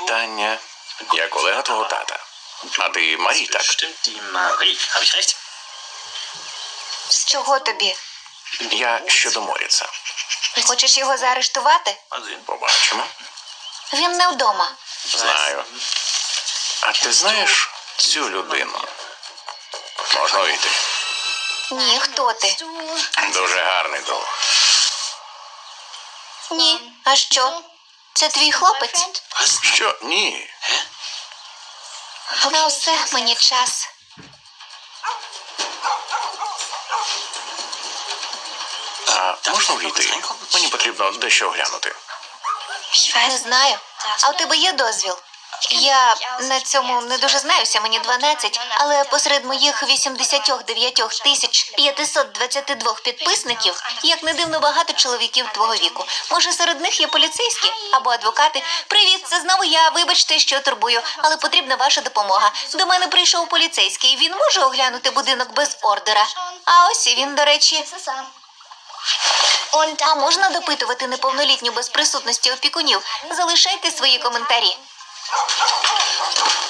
питання. Я колега твого тата. А ти Марі, так? З чого тобі? Я щодо Моріца. Хочеш його заарештувати? Побачимо. Він не вдома. Знаю. А ти знаєш цю людину? Можна увійти. Ні, хто ти? Дуже гарний друг. Ні. А що? Це твій хлопець? Що? Ні. На все мені час. А можна увійти? Мені потрібно дещо оглянути. Не знаю. А у тебе є дозвіл? Я на цьому не дуже знаюся, мені 12, але посеред моїх 89 тисяч 522 підписників, як не дивно, багато чоловіків твого віку. Може, серед них є поліцейські або адвокати. Привіт, це знову я. Вибачте, що турбую, але потрібна ваша допомога. До мене прийшов поліцейський. Він може оглянути будинок без ордера. А ось і він, до речі. А можна допитувати неповнолітню без присутності опікунів? Залишайте свої коментарі. Oh, oh, oh, oh, oh.